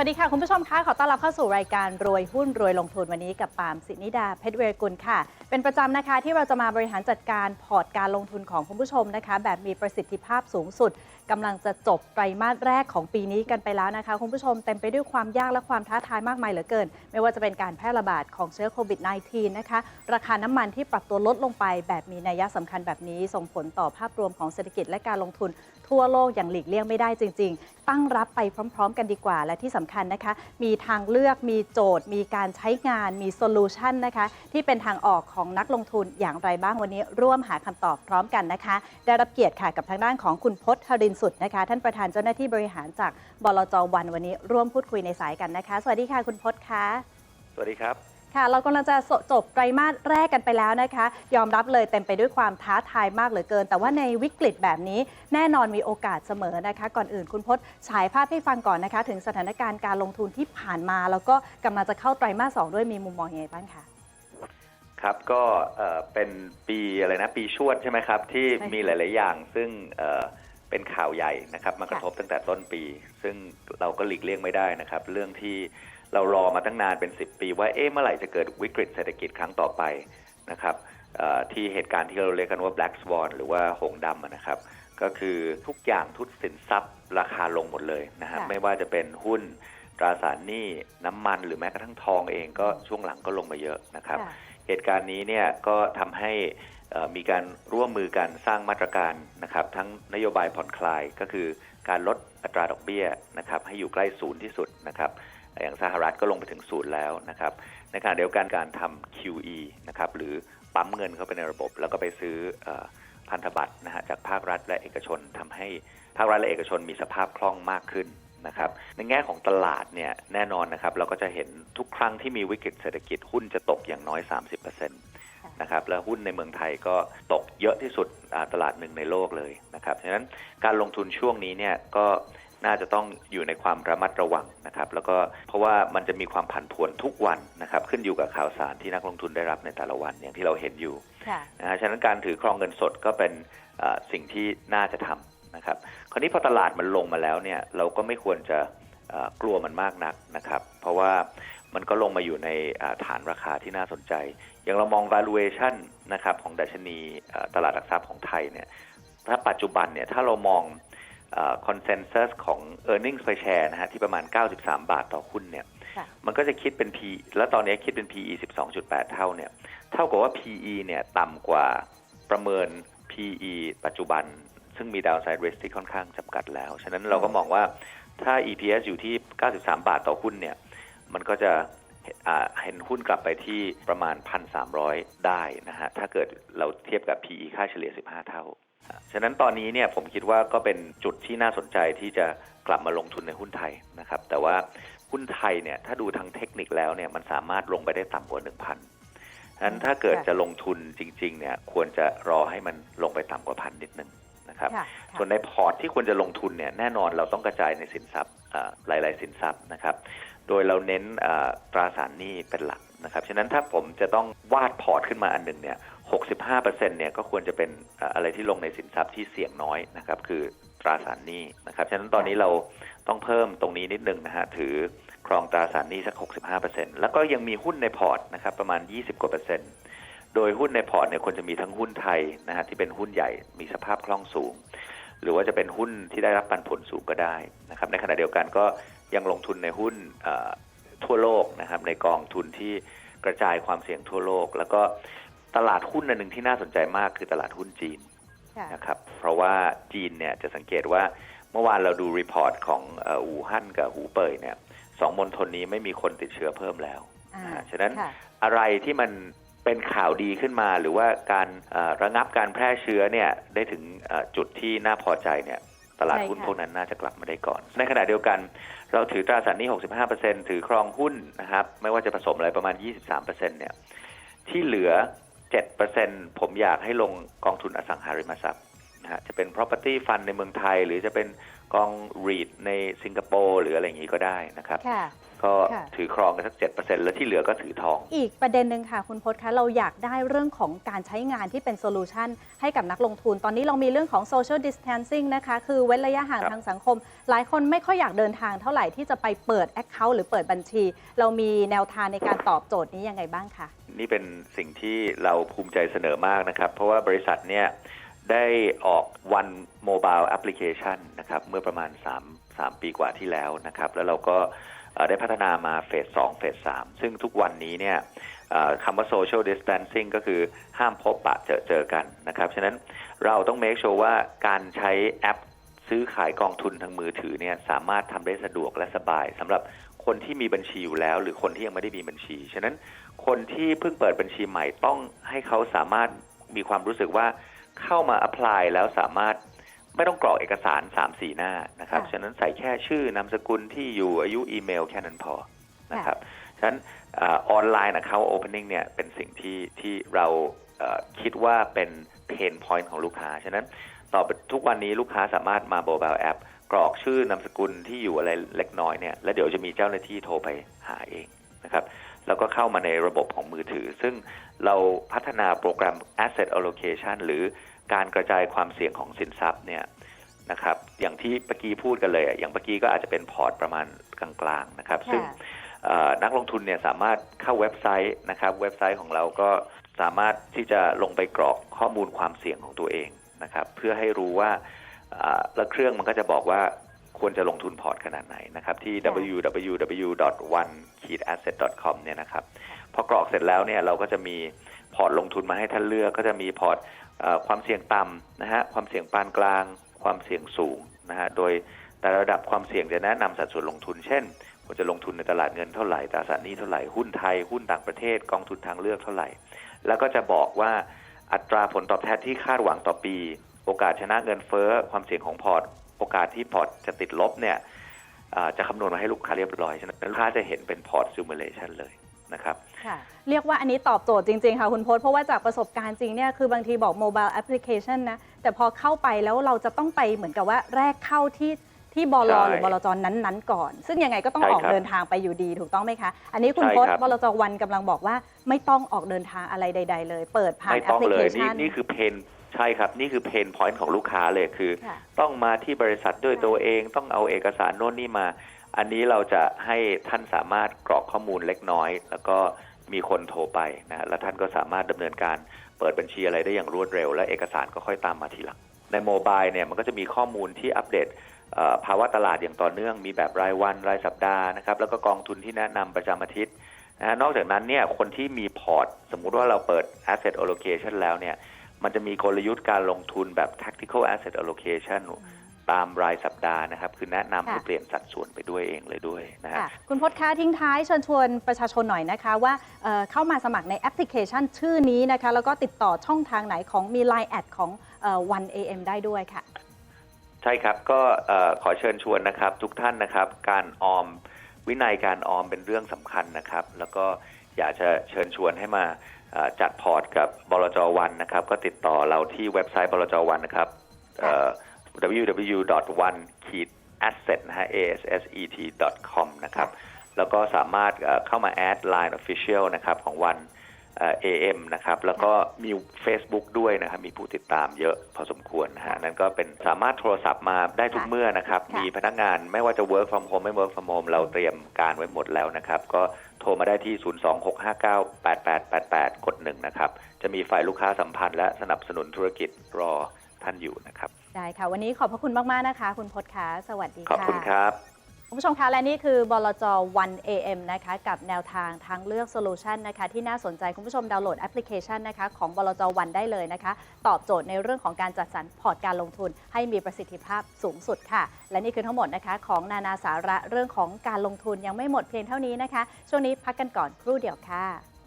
วัสดีค่ะ คุณผู้ชมคะขอต้อนรับเข้าสู่รายการรวยหุ้นรวยลงทุนวันนี้กับปาล์มสินิดาเพชรเวรกุลค่ะ เป็นประจำนะคะที่เราจะมาบริหารจัดการพอร์ตการลงทุนของคุณผู้ชมนะคะ แบบมีประสิทธิภาพสูงสุดกำลังจะจบไตรมาสแรกของปีนี้กันไปแล้วนะคะ คุณผู้ชมเต็มไปด้วยความยากและความท้าทายมากมายเหลือเกิน ไม่ว่าจะเป็นการแพร่ระบาดของเชื้อโควิด -19 นะคะ ราคาน้ำมันที่ปรับตัวลดลงไปแบบมีนัยสำคัญแบบนี้ ส่งผลต่อภาพรวมของเศรษฐกิจและการลงทุน ทั่วโลกอย่างหลีกเลี่ยงไม่ได้จริง ๆ ตั้งรับไปพร้อม ๆ กันดีกว่า และที่สำคัญนะคะ มีทางเลือกมีโจทย์ มีการใช้งานมีโซลูชันนะคะ ที่เป็นทางออกของนักลงทุนอย่างไรบ้างวันนี้ ร่วมหาคำตอบพร้อมกันนะคะ ได้รับเกียรติค่ะกับทางด้านของคุณพจน์ฮรินสุดนะคะ ท่านประธานเจ้าหน้าที่บริหารจากบลจวันวันนี้ ร่วมพูดคุยในสายกันนะคะ สวัสดีค่ะคุณพจน์คะสวัสดีครับ ค่ะเรากำลังจะจบไตรมาสแรกกันไปแล้วนะคะ ยอมรับเลยเต็มไปด้วยความท้าทายมากเหลือเกิน แต่ว่าในวิกฤตแบบนี้แน่นอนมีโอกาสเสมอนะคะ ก่อนอื่นคุณพจน์ฉายภาพให้ฟังก่อนนะคะ ถึงสถานการณ์การลงทุนที่ผ่านมา แล้วก็กำลังจะเข้าไตรมาสสองด้วยมีมุมมองยังไงบ้างคะครับก็เอ่อเป็นปีอะไรนะปีชวดใช่ไหมครับ ที่ใช่ค่ะมีหลาย ๆ อย่าง ซึ่งเอ่อเป็นข่าวใหญ่นะครับมากระค่ะทบตั้งแต่ต้นปี ซึ่งเราก็หลีกเลี่ยงไม่ได้นะครับ เรื่องที่ เรารอมาตั้งนานเป็น 10 ปีว่าเอ๊ะเมื่อไหร่จะเกิดวิกฤตเศรษฐกิจครั้งต่อไปนะครับเอ่อที่เหตุการณ์ที่เราเรียกกันว่า black swan หรือว่าหงส์ดำอะนะครับ ก็คือทุกอย่างทุกสินทรัพย์ราคาลงหมดเลยนะฮะค่ะไม่ว่าจะเป็นหุ้นตราสารหนี้น้ำมันหรือแม้กระทั่งทองเองก็ช่วงหลังก็ลงมาเยอะนะครับค่ะเหตุการณ์นี้เนี่ยก็ทำให้เอ่อมีการร่วมมือกันสร้างมาตรการนะครับ ทั้งนโยบายผ่อนคลายก็คือการลดอัตราดอกเบี้ยนะครับ ให้อยู่ใกล้ศูนย์ที่สุดนะครับ อย่างสหรัฐก็ลงไปถึงศูนย์แล้วนะครับ ในขณะเดียวกันการทำ QE นะครับหรือปั๊มเงินเข้าไปในระบบ แล้วก็ไปซื้ออพันธบัตรนะฮะจากภาครัฐและเอกชนทำให้ภาครัฐและเอกชนมีสภาพคล่องมากขึ้นนะครับในแง่ของตลาดเนี่ยแน่นอนนะครับเราก็จะเห็นทุกครั้งที่มีวิกฤตเศรษฐกิจหุ้นจะตกอย่างน้อย 30%นะครับแล้วหุ้นในเมืองไทยก็ตกเยอะที่สุดตลาดหนึ่งในโลกเลยนะครับฉะนั้นการลงทุนช่วงนี้เนี่ยก็ น่าจะต้องอยู่ในความระมัดระวังนะครับแล้วก็เพราะว่ามันจะมีความผันผวนทุกวันนะครับขึ้นอยู่กับข่าวสารที่นักลงทุนได้รับในแต่ละวันอย่างที่เราเห็นอยู่ค่ะนะฮะฉะนั้นการถือครองเงินสดก็เป็นเอ่อสิ่งที่น่าจะทำนะครับคราวนี้พอตลาดมันลงมาแล้วเนี่ยเราก็ไม่ควรจะเอ่อกลัวมันมากนักนะครับ เพราะว่ามันก็ลงมาอยู่ในอ่าฐานราคาที่น่าสนใจ อย่างเรามอง valuation นะครับของดัชนีเอ่อตลาดหลักทรัพย์ของไทยเนี่ยถ้าปัจจุบันเนี่ยถ้าเรามอง คอนเซนแซสของ e a r n i n g s per share นะฮะที่ประมาณ 93 บาทต่อหุ้นเนี่ยค่ะมันก็จะคิดเป็น P แล้วตอนนี้คิดเป็น PE 12.8 เท่าเนี่ยเท่ากับว่า PE เนี่ยต่ำกว่าประเมิน PE ปัจจุบัน ซึ่งมี downside risk ที่ค่อนข้างจำกัดแล้ว ฉะนั้นเราก็มองว่าถ้า EPS อยู่ที่ 93 บาทต่อหุ้นเนี่ยมันก็จะอ่า เห็นหุ้นกลับไปที่ประมาณ 1,300 ได้นะฮะ ถ้าเกิดเราเทียบกับ PE ค่าเฉลี่ย 15 เท่า ฉะนั้นตอนนี้เนี่ยผมคิดว่าก็เป็นจุดที่น่าสนใจที่จะกลับมาลงทุนในหุ้นไทยนะครับ แต่ว่าหุ้นไทยเนี่ยถ้าดูทางเทคนิคแล้วเนี่ยมันสามารถลงไปได้ต่ำกว่า 1,000ฉะนั้นถ้าเกิดค่ะจะลงทุนจริงๆเนี่ยควรจะรอให้มันลงไปต่ำกว่าพันนิดนึงนะครับค่ะส่วนในพอร์ตที่ควรจะลงทุนเนี่ยแน่นอนเราต้องกระจายในสินทรัพย์อ่าหลาย ๆ สินทรัพย์นะครับ โดยเราเน้นตราสารหนี้เป็นหลักนะครับ ฉะนั้นถ้าผมจะต้องวาดพอร์ตขึ้นมาอันหนึ่งเนี่ย 65%เนี่ยก็ควรจะเป็นอ่าอะไรที่ลงในสินทรัพย์ที่เสี่ยงน้อยนะครับ คือตราสารหนี้นะครับ ฉะนั้นตอนนี้เราต้องเพิ่มตรงนี้นิดนึงนะฮะ ถือครองตราสารหนี้สัก 65%แล้วก็ยังมีหุ้นในพอร์ตนะครับประมาณ 20 กว่าเปอร์เซ็นต์ โดยหุ้นในพอร์ตเนี่ยควรจะมีทั้งหุ้นไทยนะฮะที่เป็นหุ้นใหญ่ มีสภาพคล่องสูง หรือว่าจะเป็นหุ้นที่ได้รับปันผลสูงก็ได้นะครับ ในขณะเดียวกันก็ ยังลงทุนในหุ้นเอ่อทั่วโลกนะครับ ในกองทุนที่กระจายความเสี่ยงทั่วโลก แล้วก็ตลาดหุ้นอันหนึ่งที่น่าสนใจมากคือตลาดหุ้นจีนค่ะนะครับ เพราะว่าจีนเนี่ยจะสังเกตว่าเมื่อวานเราดูรีพอร์ตของเอ่ออู่ฮั่นกับหูเป่ยเนี่ยสองมณฑลนี้ไม่มีคนติดเชื้อเพิ่มแล้วอ่าอ่าฉะนั้นค่ะอะไรที่มันเป็นข่าวดีขึ้นมาหรือว่าการเอ่อระงับการแพร่เชื้อเนี่ยได้ถึงเอ่อจุดที่น่าพอใจเนี่ย ตลาดใช่หุ้นค่ะพวกนั้นน่าจะกลับมาได้ก่อน ในขณะเดียวกัน เราถือตราสารหนี้ 65%ถือครองหุ้นนะครับ ไม่ว่าจะผสมอะไรประมาณ 23%เนี่ย ที่เหลือ 7%ผมอยากให้ลงกองทุนอสังหาริมทรัพย์นะฮะ จะเป็น property fund ในเมืองไทย หรือจะเป็นกอง REIT ในสิงคโปร์หรืออะไรอย่างนี้ก็ได้นะครับค่ะ ก็ค่ะ ถือครองกันสักเจ็ดเปอร์เซ็นต์แล้วที่เหลือก็ถือทอง อีกประเด็นหนึ่งค่ะ คุณพจน์คะเราอยากได้เรื่องของการใช้งานที่เป็นโซลูชันให้กับนักลงทุน ตอนนี้เรามีเรื่องของ social distancing นะคะ คือเว้นระยะห่างครับทางสังคม หลายคนไม่ค่อยอยากเดินทางเท่าไหร่ที่จะไปเปิด Account หรือเปิดบัญชี เรามีแนวทางในการตอบโจทย์นี้ยังไงบ้างคะ นี่เป็นสิ่งที่เราภูมิใจเสนอมากนะครับ เพราะว่าบริษัทเนี่ยได้ออก One Mobile Application นะครับ เมื่อประมาณ 3 3 ปีกว่าที่แล้วนะครับ แล้วเราก็ได้พัฒนามาเฟส2เฟส3ซึ่งทุกวันนี้เนี่ยคำว่า social distancing ก็คือห้ามพบปะเจอเจอกันนะครับ ฉะนั้นเราต้อง make sure ว่าการใช้แอปซื้อขายกองทุนทางมือถือเนี่ยสามารถทำได้สะดวกและสบายสำหรับคนที่มีบัญชีอยู่แล้ว หรือคนที่ยังไม่ได้มีบัญชี ฉะนั้นคนที่เพิ่งเปิดบัญชีใหม่ต้องให้เขาสามารถมีความรู้สึกว่าเข้ามา apply แล้วสามารถ ไม่ต้องกรอกเอกสาร3 4หน้านะครับ ค่ะฉะนั้นใส่แค่ชื่อนามสกุลที่อยู่อายุอีเมลแค่นั้นพอนะครับ ฉะนั้นออนไลน์ account opening เนี่ยเป็นสิ่งที่ที่เราเอ่อคิดว่าเป็น pain point ของลูกค้า ฉะนั้นต่อไปทุกวันนี้ลูกค้าสามารถมา mobile app กรอกชื่อนามสกุลที่อยู่อะไรเล็กน้อยเนี่ยแล้วเดี๋ยวจะมีเจ้าหน้าที่โทรไปหาเองนะครับ แล้วก็เข้ามาในระบบของมือถือ ซึ่งเราพัฒนาโปรแกรม asset allocation หรือการกระจายความเสี่ยงของสินทรัพย์เนี่ยนะครับ อย่างที่ปกี้พูดกันเลยอะอย่างปกี้ก็อาจจะเป็นพอร์ตประมาณกลางๆนะครับ ซึ่งค่ะเอ่อนักลงทุนเนี่ยสามารถเข้าเว็บไซต์นะครับ เว็บไซต์ของเราก็สามารถที่จะลงไปกรอกข้อมูลความเสี่ยงของตัวเองนะครับ เพื่อให้รู้ว่าอ่าแล้วเครื่องมันก็จะบอกว่า ควรจะลงทุนพอร์ตขนาดไหนนะครับ ที่ค่ะ www.one-asset.com เนี่ยนะครับ พอกรอกเสร็จแล้วเนี่ยเราก็จะมีพอร์ตลงทุนมาให้ท่านเลือก ก็จะมีพอร์ตเอ่อความเสี่ยงต่ำนะฮะความเสี่ยงปานกลาง ความเสี่ยงสูงนะฮะโดยแต่ระดับความเสี่ยงจะแนะนำสัดส่วนลงทุน เช่นควรจะลงทุนในตลาดเงินเท่าไหร่ตราสารหนี้เท่าไหร่หุ้นไทยหุ้นต่างประเทศกองทุนทางเลือกเท่าไหร่ แล้วก็จะบอกว่าอัตราผลตอบแทนที่คาดหวังต่อปี โอกาสชนะเงินเฟ้อความเสี่ยงของพอร์ต โอกาสที่พอร์ตจะติดลบเนี่ยอ่าจะคำนวณมาให้ลูกค้าเรียบร้อยฉะนั้นลูกค้าจะเห็นเป็นพอร์ตซิมูเลชันเลยนะครับค่ะเรียกว่าอันนี้ตอบโจทย์จริง ๆ ค่ะ คุณพจน์เพราะว่าจากประสบการณ์จริงเนี่ยคือบางทีบอกโมบายแอปพลิเคชันนะ แต่พอเข้าไปแล้วเราจะต้องไปเหมือนกับว่าแรกเข้าที่ที่บลใช่หรือบลจนั้นๆ ก่อน ซึ่งยังไงก็ต้องใช่ออกครับเดินทางไปอยู่ดีถูกต้องไหมคะ อันนี้คุณใช่พจน์ครับบลจวันกำลังบอกว่า ไม่ต้องออกเดินทางอะไรใด ๆ เลย เปิดผ่านไม่แอปต้องพลิเลเคยนี่ชันนี่คือเพน ใช่ครับ นี่คือเพนพอยต์ของลูกค้าเลยคือ ค่ะ ต้องมาที่บริษัทด้วยตัวเอง ต้องเอาเอกสารโน่นนี่มา อันนี้เราจะให้ท่านสามารถกรอกข้อมูลเล็กน้อย แล้วก็มีคนโทรไปนะแล้วท่านก็สามารถดำเนินการเปิดบัญชีอะไรได้อย่างรวดเร็ว และเอกสารก็ค่อยตามมาทีหลัง ในโมบายเนี่ยมันก็จะมีข้อมูลที่อัปเดตเอ่อภาวะตลาดอย่างต่อเนื่อง มีแบบรายวันรายสัปดาห์นะครับแล้วก็กองทุนที่แนะนำประจำอาทิตย์นะฮะนอกจากนั้นเนี่ยคนที่มีพอร์ต สมมุติว่าเราเปิด asset allocation แล้วเนี่ย มันจะมีกลยุทธ์การลงทุนแบบ tactical asset allocation ตามรายสัปดาห์นะครับ คือแนะนำให้ค่ะเปลี่ยนสัดส่วนไปด้วยเองเลยด้วยนะฮะค่ะคุณพจน์คะทิ้งท้ายเชิญชวนประชาชนหน่อยนะคะ ว่าเอ่อเข้ามาสมัครในแอปพลิเคชันชื่อนี้นะคะ แล้วก็ติดต่อช่องทางไหนของมี Line แอดของเอ่อ One AM ได้ด้วยค่ะ ใช่ครับก็เอ่อขอเชิญชวนนะครับ ทุกท่านนะครับ การออมวินัยการออมเป็นเรื่องสำคัญนะครับ แล้วก็ อยากจะเชิญชวนให้มาเอ่อจัดพอร์ตกับบลจวันนะครับ ก็ติดต่อเราที่เว็บไซต์บลจวันนะครับเอ่อ www.one-asset นะฮะ asset.com นะครับ แล้วก็สามารถเอ่อเข้ามาแอด Line Official นะครับของวัน เอ่อ AM นะครับแล้วก็มี Facebook ด้วยนะครับมีผู้ติดตามเยอะพอสมควรนะฮะนั่นก็เป็นสามารถโทรศัพท์มาได้ทุกค่ะเมื่อนะครับค่ะมีพนักงานไม่ว่าจะ work from home ไม่ work from home เราเตรียมการไว้หมดแล้วนะครับ ก็โทรมาได้ที่ 026598888 กดหนึ่งนะครับ จะมีฝ่ายลูกค้าสัมพันธ์และสนับสนุนธุรกิจรอท่านอยู่นะครับ ได้ค่ะ วันนี้ขอบพระคุณมาก ๆ นะคะ คุณพจน์คะสวัสดีขอบค่ะคุณครับ คุณผู้ชมคะและนี่คือบลจ 1 AM นะคะกับแนวทางทางเลือกโซลูชันนะคะที่น่าสนใจคุณผู้ชมดาวน์โหลดแอปพลิเคชันนะคะของบลจ 1 ได้เลยนะคะ ตอบโจทย์ในเรื่องของการจัดสรรพอร์ตการลงทุน ให้มีประสิทธิภาพสูงสุดค่ะ และนี่คือทั้งหมดนะคะ ของนานาสาระเรื่องของการลงทุนยังไม่หมดเพียงเท่านี้นะคะ ช่วงนี้พักกันก่อนครู่เดียวค่ะ